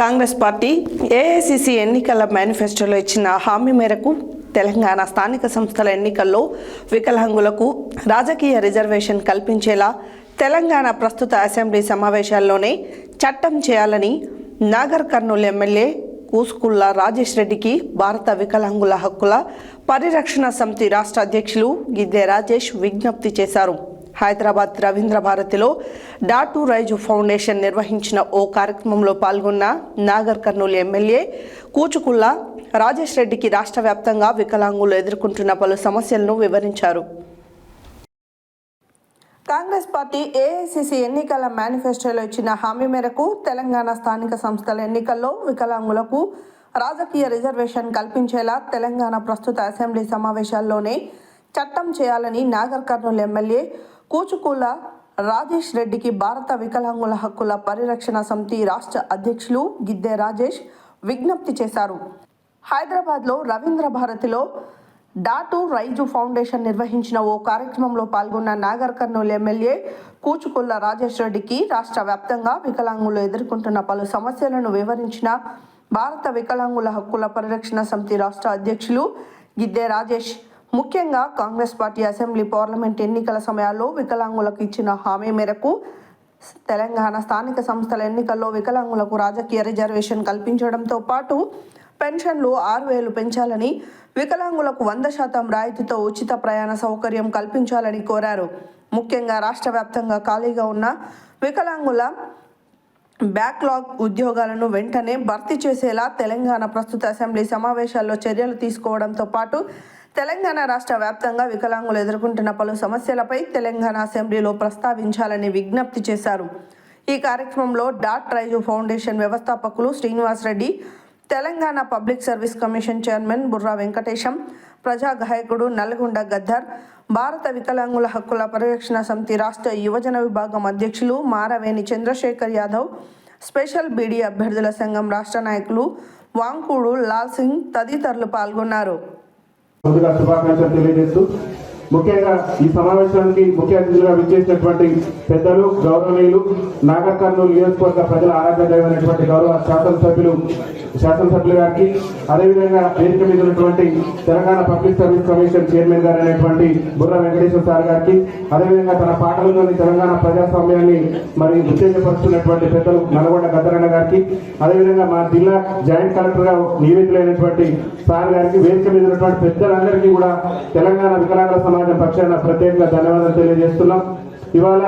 Congress party AICC ఎన్నికల మేనిఫెస్టోలో ఇచ్చిన హామీ మేరకు తెలంగాణ స్థానిక సంస్థల ఎన్నికల్లో వికలాంగులకు రాజకీయ రిజర్వేషన్ కల్పించేలా తెలంగాణ ప్రస్తుత అసెంబ్లీ సమావేశాల్లోనే చట్టం చేయాలని నాగర్ కర్నూలు ఎమ్మెల్యే కూసుకుల్ల రాజేష్ రెడ్డికి భారత వికలాంగుల హక్కుల పరిరక్షణ సమితి రాష్ట్ర అధ్యక్షులు గిద్దె రాజేష్ విజ్ఞప్తి చేశారు. హైదరాబాద్ రవీంద్ర భారతిలో డాటు రైజు ఫౌండేషన్ నిర్వహించిన ఓ కార్యక్రమంలో పాల్గొన్న నాగర్ కర్నూలు ఎమ్మెల్యే కూచుకుల్ల రాజేష్ రెడ్డికి రాష్ట్ర వ్యాప్తంగా వికలాంగులు ఎదుర్కొంటున్న పలు సమస్యలను వివరించారు. కాంగ్రెస్ పార్టీ ఏఐసిసి ఎన్నికల మేనిఫెస్టోలో ఇచ్చిన హామీ మేరకు తెలంగాణ స్థానిక సంస్థల ఎన్నికల్లో వికలాంగులకు రాజకీయ రిజర్వేషన్ కల్పించేలా తెలంగాణ ప్రస్తుత అసెంబ్లీ సమావేశాల్లోనే చట్టం చేయాలని నాగర్ కర్నూలు ఎమ్మెల్యే కూచుకూల రాజేష్ రెడ్డికి భారత వికలాంగుల హక్కుల పరిరక్షణ సమితి రాష్ట్ర అధ్యక్షులు గిద్దె రాజేష్ విజ్ఞప్తి చేశారు. హైదరాబాద్లో రవీంద్ర భారతిలో డాటు రైజు ఫౌండేషన్ నిర్వహించిన ఓ కార్యక్రమంలో పాల్గొన్న నాగర్ కర్నూలు ఎమ్మెల్యే కూచుకుల్ల రాజేష్ రెడ్డికి రాష్ట్ర వ్యాప్తంగా వికలాంగులు ఎదుర్కొంటున్న పలు సమస్యలను వివరించిన భారత వికలాంగుల హక్కుల పరిరక్షణ సమితి రాష్ట్ర అధ్యక్షులు గిద్దె రాజేష్ ముఖ్యంగా కాంగ్రెస్ పార్టీ అసెంబ్లీ పార్లమెంట్ ఎన్నికల సమయాల్లో వికలాంగులకు ఇచ్చిన హామీ మేరకు తెలంగాణ స్థానిక సంస్థల ఎన్నికల్లో వికలాంగులకు రాజకీయ రిజర్వేషన్ కల్పించడంతో పాటు పెన్షన్లు ఆరు వేలు పెంచాలని వికలాంగులకు వంద శాతం రాయితీతో ఉచిత ప్రయాణ సౌకర్యం కల్పించాలని కోరారు. ముఖ్యంగా రాష్ట్ర వ్యాప్తంగా ఖాళీగా ఉన్న వికలాంగుల బ్యాక్లాగ్ ఉద్యోగాలను వెంటనే భర్తీ చేసేలా తెలంగాణ ప్రస్తుత అసెంబ్లీ సమావేశాల్లో చర్యలు తీసుకోవడంతో పాటు తెలంగాణ రాష్ట్ర వ్యాప్తంగా వికలాంగులు ఎదుర్కొంటున్న పలు సమస్యలపై తెలంగాణ అసెంబ్లీలో ప్రస్తావించాలని విజ్ఞప్తి చేశారు. ఈ కార్యక్రమంలో డాట్ రైజు ఫౌండేషన్ వ్యవస్థాపకులు Srinivas Reddy Telangana public service commission chairman Burra Venkatesham ప్రజా గాయకుడు నల్గొండ గద్దర్ భారత వికలాంగుల హక్కుల పరిరక్షణ సమితి రాష్ట్ర యువజన విభాగం అధ్యక్షులు మారవేణి చంద్రశేఖర్ యాదవ్ స్పెషల్ బీడీ అభ్యర్థుల సంఘం రాష్ట్ర నాయకులు వాంకూడు లాల్ సింగ్ తదితరులు పాల్గొన్నారు. ముందుగా శుభాకాంక్షలు తెలియజేస్తూ ముఖ్యంగా ఈ సమావేశానికి ముఖ్య అతిథులుగా విచ్చేసినటువంటి పెద్దలు గౌరవనీయులు నాగర్ కర్నూలు నియోజకవర్గ ప్రజల ఆరాధ్య దైవమైనటువంటి గౌరవ శాసనసభ్యులు శాసనసభ్యులు గారికి అదేవిధంగా వేదిక మీద ఉన్నటువంటి Telangana public service commission chairman గారు అనేటువంటి బుర్ర వెంకటేశ్వర సార్ గారికి అదేవిధంగా తన పాటలలోని తెలంగాణ ప్రజాస్వామ్యాన్ని మరి ఉత్తేజపరుస్తున్నటువంటి పెద్దలు నల్గొండ గద్దరన్న గారికి అదేవిధంగా మా జిల్లా జాయింట్ కలెక్టర్గా నియమితులైనటువంటి సార్ గారికి వేదిక మీద ఉన్నటువంటి పెద్దలందరికీ కూడా తెలంగాణ వికలాంగుల సమాజం పక్షాన ప్రత్యేకంగా ధన్యవాదాలు తెలియజేస్తున్నాం. ఇవాళ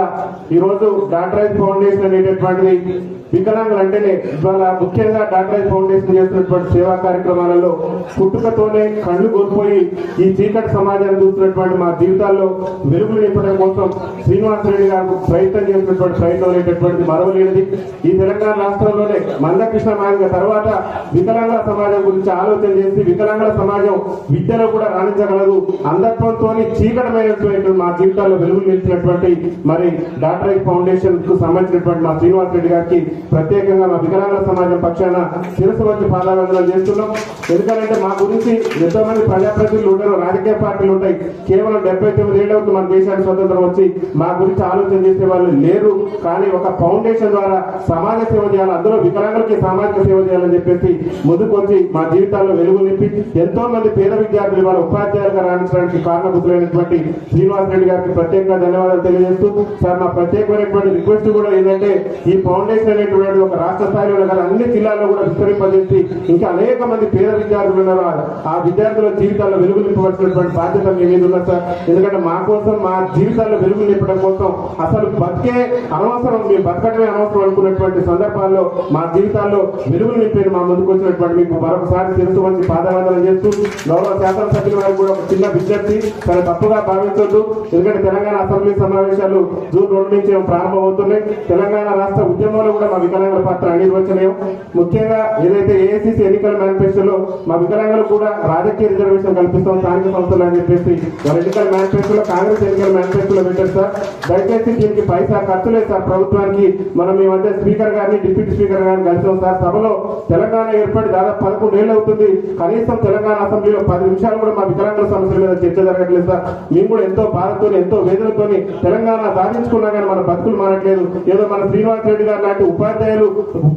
ఈరోజు డాక్టరైజ్ ఫౌండేషన్ అనేటటువంటిది వికలాంగులు అంటేనే ఇవాళ ముఖ్యంగా డాక్టరైజ్ ఫౌండేషన్ చేస్తున్నటువంటి సేవా కార్యక్రమాలలో పుట్టుకతోనే కళ్ళు కోల్పోయి ఈ చీకటి సమాజాన్ని చూస్తున్నటువంటి మా జీవితాల్లో వెలుగులు నింపడం కోసం శ్రీనివాస రెడ్డి గారు ప్రయత్నం చేసినటువంటి ప్రయత్నం అనేటటువంటిది మరవలేనిది. ఈ తెలంగాణ రాష్ట్రంలోనే మందకృష్ణ మాదిగ తర్వాత వికలాంగుల సమాజం గురించి ఆలోచన చేసి వికలాంగుల సమాజం విద్యలో కూడా రాణించగలదు. అంధత్వంతో చీకటమైనటువంటి మా జీవితాల్లో వెలుగులు నిలిచినటువంటి మరి డాక్టర్ ఫౌండేషన్కు సంబంధించినటువంటి మా శ్రీనివాస్ రెడ్డి గారికి ప్రత్యేకంగా మా వికలాంగుల సమాజం పక్షాన శిరస్సు వచ్చి పాదావందనం చేస్తున్నాం. ఎందుకంటే మా గురించి ఎంతో మంది ప్రజాప్రతినిధులు ఉంటారు రాజకీయ పార్టీలు ఉంటాయి. కేవలం డెబ్బై తొమ్మిది ఏళ్ళు మన దేశానికి స్వతంత్రం వచ్చి మా గురించి ఆలోచన చేసే వాళ్ళు లేరు. కానీ ఒక ఫౌండేషన్ ద్వారా సమాజ సేవ చేయాలి అందులో వికలాంగులకి సామాజిక సేవ చేయాలని చెప్పేసి ముందుకు వచ్చి మా జీవితాల్లో వెలుగు నింపి ఎంతో మంది పేద విద్యార్థులు వాళ్ళ ఉపాధ్యాయులుగా రాణించడానికి కారణభూతులైనటువంటి శ్రీనివాస్ రెడ్డి గారికి ప్రత్యేకంగా ధన్యవాదాలు చేస్తూ సార్ మా ప్రత్యేకమైనటువంటి రిక్వెస్ట్ కూడా ఏంటంటే ఈ ఫౌండేషన్ అనేటువంటి ఒక రాష్ట్ర స్థాయిలో కానీ అన్ని జిల్లాల్లో కూడా విస్తరింపజేసి ఇంకా అనేక మంది పేద విద్యార్థులు ఉన్నారు. ఆ విద్యార్థుల జీవితాల్లో వెలుగు నింపవలసినటువంటి బాధ్యత మీ మీద సార్. ఎందుకంటే మా కోసం మా జీవితాల్లో వెలుగు నింపడం కోసం అసలు బతికే అనవసరం మేము బతకడమే అనవసరం అనుకున్నటువంటి సందర్భాల్లో మా జీవితాల్లో వెలుగు నింపేది మా ముందుకు వచ్చినటువంటి మీకు మరొకసారి తెలుసు మంచి పాదవందనం చేస్తూ గౌరవ శాసనసభ్యుల వారికి కూడా ఒక చిన్న విజ్ఞప్తి తన తప్పుగా భావించొద్దు. ఎందుకంటే తెలంగాణ అసెంబ్లీ సమావేశాలు జూన్ రెండు నుంచి ప్రారంభమవుతున్నాయి. తెలంగాణ రాష్ట్ర ఉద్యమంలో కూడా మా వికలాంగుల పాత్ర అనిర్వచనీయం. ముఖ్యంగా ఏదైతే ఏఐసిసి ఎన్నికల మేనిఫెస్టోలో మా వికలాంగులు కూడా రాజకీయ రిజర్వేషన్ కల్పిస్తాం స్థానిక సంస్థలు అని చెప్పేసి వాళ్ళ ఎన్నికల మేనిఫెస్టోలో కాంగ్రెస్ ఎన్నికల మేనిఫెస్టోలో పెట్టారు సార్. దయచేసి దీనికి పైసా ఖర్చు లేదు సార్. ప్రభుత్వానికి మనం ఈ మధ్య స్పీకర్ గారిని డిప్యూటీ స్పీకర్ గారిని కలిసాం సార్. సభలో తెలంగాణ ఏర్పాటు దాదాపు పదకొండు ఏళ్ళు అవుతుంది. కనీసం తెలంగాణ అసెంబ్లీలో పది నిమిషాలు కూడా మా వికలాంగుల సమస్యల మీద చర్చ జరగట్లేదు సార్. మేము కూడా ఎంతో బాధతో ఎంతో వేదనతో తెలంగాణ సాధించుకున్నా కానీ మన బతుకులు మారట్లేదు. ఏదో మన శ్రీనివాస్ రెడ్డి గారు లాంటి ఉపాధ్యాయులు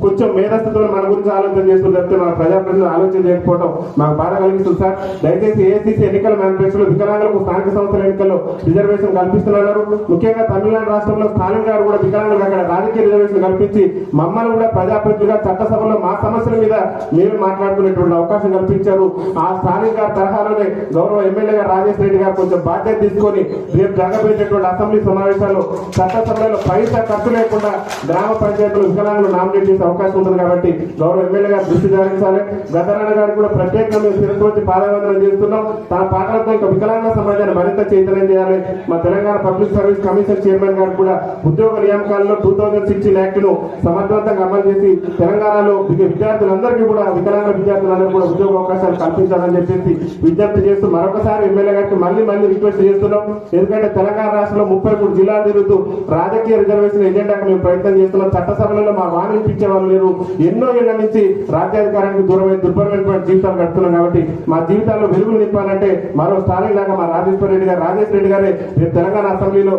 కొంచెం మేధస్థితులు మన గురించి ఆలోచన చేస్తున్న తప్పితే మన ప్రజాప్రతినిధులు ఆలోచన చేయకపోవడం మాకు బాధ కలిగిస్తుంది సార్. దయచేసి ఏసీసీ ఎన్నికల మేనిఫెస్టోలో వికలాంగులకు స్థానిక సంస్థల ఎన్నికల్లో రిజర్వేషన్ కల్పిస్తున్నారు ముఖ్యంగా తమిళనాడు రాష్ట్రంలో స్టాలిన్ గారు కూడా వికలాంగులకు అక్కడ రాజకీయ రిజర్వేషన్ కల్పించి మమ్మల్ని కూడా ప్రజాప్రతినిధులుగా చట్టసభలో మా సమస్యల మీద మేము మాట్లాడుకునేటువంటి అవకాశం కల్పించారు. ఆ స్థానిక తరహాలోనే గౌరవ ఎమ్మెల్యేగా రాజేష్ రెడ్డి గారు కొంచెం బాధ్యత తీసుకొని రేపు జరగబోయేటటువంటి అసెంబ్లీ పైసలు చట్టసభలో పైసా ఖర్చు లేకుండా గ్రామ పంచాయతీలు వికలాంగులు నామినేట్ చేసే అవకాశం ఉంటుంది కాబట్టి గౌరవ ఎమ్మెల్యే గారు దృష్టి సారించాలి. గద్దరన్న గారు కూడా ప్రత్యేకంగా మేము శిరస్సు పాదవందనం చేస్తున్నాం. తన పాటలతో ఇంకా వికలాంగ సమాజాన్ని మరింత చైతన్యం చేయాలి. మా Telangana public service commission chairman గారు కూడా ఉద్యోగ నియామకాల్లో టూ థౌజండ్ సిక్స్టీన్ యాక్ట్ను సమర్థవంతంగా అమలు చేసి తెలంగాణలో విద్యార్థులందరికీ కూడా వికలాంగ విద్యార్థులందరూ కూడా ఉద్యోగ అవకాశాలు కల్పించాలని చెప్పేసి విజ్ఞప్తి చేస్తూ మరొకసారి ఎమ్మెల్యే గారికి మళ్ళీ మళ్ళీ రిక్వెస్ట్ చేస్తున్నాం. ఎందుకంటే తెలంగాణ రాష్ట్రంలో ముప్పై మూడు జిల్లా తిరుగుతూ రాజకీయ రిజర్వేషన్ ఎజెండాకు మేము ప్రయత్నం చేస్తున్నాం. చట్టసభలలో మా వాణి ఇప్పించే వాళ్ళు లేరు. ఎన్నో ఏళ్ళ నుంచి రాజ్యాధికారానికి దూరమైన దుర్భరమైనటువంటి జీవితాలు గడుపుతున్నాం కాబట్టి మా జీవితాల్లో వెలుగులు నింపాలంటే మరో స్టాలిన్ లాగా మా రాజేశ్వర రెడ్డి గారు రాజేష్ రెడ్డి గారే రేపు తెలంగాణ అసెంబ్లీలో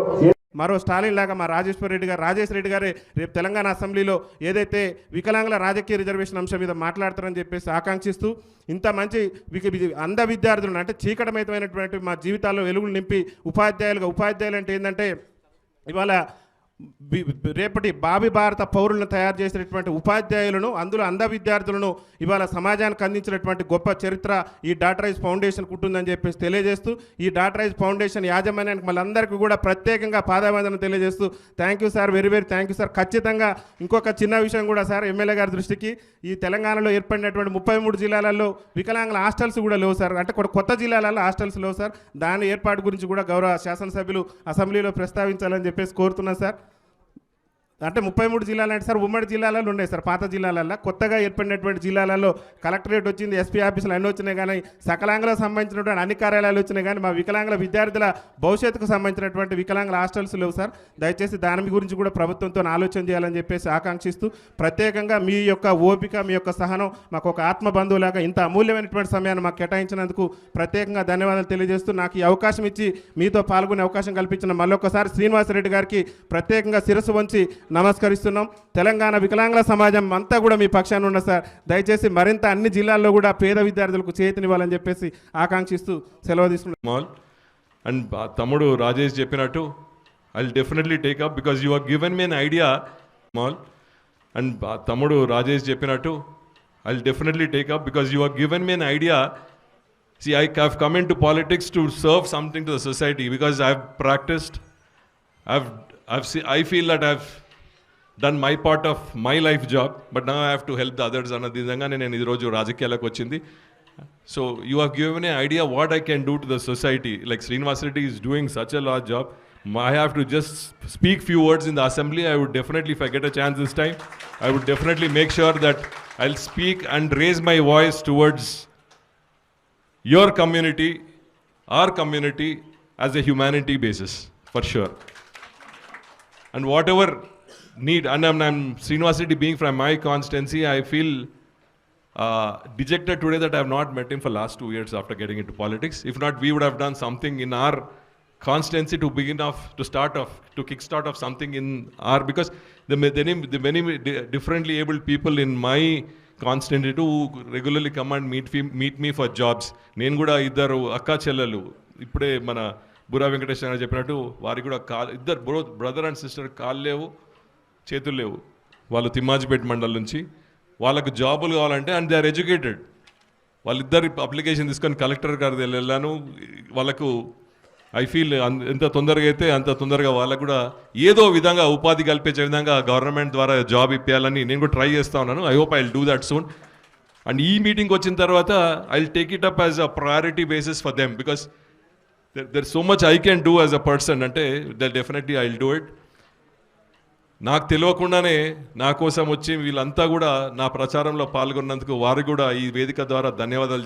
మరో స్టాలిన్ లాగా మా రాజేశ్వర రెడ్డి గారు రాజేష్ రెడ్డి గారే రేపు తెలంగాణ అసెంబ్లీలో ఏదైతే వికలాంగుల రాజకీయ రిజర్వేషన్ అంశం మీద మాట్లాడతారని చెప్పేసి ఆకాంక్షిస్తూ ఇంత మంచి అంధ విద్యార్థులను అంటే చీకటమైనటువంటి మా జీవితాల్లో వెలుగులు నింపి ఉపాధ్యాయులుగా ఉపాధ్యాయులు అంటే ఏంటంటే ఇవాళ బి- బి- రేపటి భావి భారత పౌరులను తయారు చేసినటువంటి ఉపాధ్యాయులను అందులో అంధ విద్యార్థులను ఇవాళ సమాజానికి అందించినటువంటి గొప్ప చరిత్ర ఈ డాటరైజ్ ఫౌండేషన్ ఉంటుందని చెప్పేసి తెలియజేస్తూ ఈ డాటరైజ్ ఫౌండేషన్ యాజమాన్యానికి మళ్ళందరికీ కూడా ప్రత్యేకంగా పాదవేదన తెలియజేస్తూ thank you sir very very thank you sir. ఖచ్చితంగా ఇంకొక చిన్న విషయం కూడా సార్ ఎమ్మెల్యే గారి దృష్టికి ఈ తెలంగాణలో ఏర్పడినటువంటి ముప్పై మూడు జిల్లాలలో వికలాంగుల హాస్టల్స్ కూడా లేవు సార్. అంటే కొత్త జిల్లాలలో హాస్టల్స్ లేవు సార్. దాని ఏర్పాటు గురించి కూడా గౌరవ శాసనసభ్యులు అసెంబ్లీలో ప్రస్తావించాలని చెప్పేసి కోరుతున్నాను సార్. అంటే ముప్పై మూడు జిల్లాలు అంటే సార్ ఉమ్మడి జిల్లాలలో ఉన్నాయి సార్ పాత జిల్లాలలో కొత్తగా ఏర్పడినటువంటి జిల్లాలలో కలెక్టరేట్ వచ్చింది ఎస్పీ ఆఫీసులు అన్నీ వచ్చినాయి కానీ సకలాంగులకు సంబంధించినటువంటి అన్ని కార్యాలయాలు వచ్చినాయి కానీ మా వికలాంగుల విద్యార్థుల భవిష్యత్తుకు సంబంధించినటువంటి వికలాంగుల హాస్టల్స్ లేవు సార్. దయచేసి దాని గురించి కూడా ప్రభుత్వంతో ఆలోచన చేయాలని చెప్పేసి ఆకాంక్షిస్తూ ప్రత్యేకంగా మీ యొక్క ఓపిక మీ యొక్క సహనం మాకు ఒక ఆత్మ బంధువులాగా ఇంత అమూల్యమైనటువంటి సమయాన్ని మాకు కేటాయించినందుకు ప్రత్యేకంగా ధన్యవాదాలు తెలియజేస్తూ నాకు ఈ అవకాశం ఇచ్చి మీతో పాల్గొనే అవకాశం కల్పించిన మళ్ళొకసారి శ్రీనివాసరెడ్డి గారికి ప్రత్యేకంగా శిరస్సు వంచి నమస్కరిస్తున్నాం. తెలంగాణ వికలాంగుల సమాజం అంతా కూడా మీ పక్షాన ఉన్న సార్. దయచేసి మరింత అన్ని జిల్లాల్లో కూడా పేద విద్యార్థులకు చేతినివ్వాలని చెప్పేసి ఆకాంక్షిస్తూ సెలవు తీసుకున్నాం మాల్. అండ్ బా- తమ్ముడు రాజేష్ చెప్పినట్టు I definitely take up because you are given me an idea mall. And బా- తమ్ముడు రాజేష్ చెప్పినట్టు I definitely take up because you are given me an idea See, I have come into politics to serve something to the society because I've practiced, I've, I've see, I feel that I've done my part of my life job, but now I have to help the others అన్నది విధంగానే నేను ఈరోజు రాజకీయాలకు వచ్చింది so you have given a idea what I can do to the society like Srinivas Reddy is doing such a large job I have to just speak few words in the assembly. I would definitely, if I get a chance this time, I would definitely make sure that I'll speak and raise my voice towards your community, our community, as a humanity basis, for sure. And whatever need, and I'm, I'm Srinivas being from my constituency, I feel uh, dejected today that I have not met him for last two years after getting into politics. If not, we would have done something in our constituency to begin off, to start off, to kickstart off something in our, because the, ma- the, name- the many di- differently abled people in my constituency too regularly come and meet, me- meet me for jobs. నేను కూడా ఇద్దరు అక్క చెల్లెలు ఇప్పుడే మన బురా వెంకటేశ్వర గారు చెప్పినట్టు వారికి కూడా కాల్ ఇద్దరు బ్రో బ్రదర్ అండ్ సిస్టర్ కాళ్ళు లేవు చేతులు లేవు. వాళ్ళు తిమ్మాజిపేట మండలం నుంచి వాళ్ళకు జాబులు కావాలంటే అండ్ దే ఆర్ ఎడ్యుకేటెడ్. వాళ్ళిద్దరు అప్లికేషన్ తీసుకొని కలెక్టర్ గారి దగ్గర వెళ్ళాను. వాళ్ళకు ఐ ఫీల్ ఎంత తొందరగా అయితే అంత తొందరగా వాళ్ళకు కూడా ఏదో విధంగా ఉపాధి కల్పించే విధంగా గవర్నమెంట్ ద్వారా జాబ్ ఇప్పించాలని నేను కూడా ట్రై చేస్తా ఉన్నాను. I hope I do that soon and ఈ మీటింగ్ వచ్చిన తర్వాత I take it up as a priority basis for them because there there so much I can do as a person అంటే there definitely I do it నాకు తెలియకుండానే నా కోసం వచ్చి వీళ్ళంతా కూడా నా ప్రచారంలో పాల్గొన్నందుకు వారు కూడా ఈ వేదిక ద్వారా ధన్యవాదాలు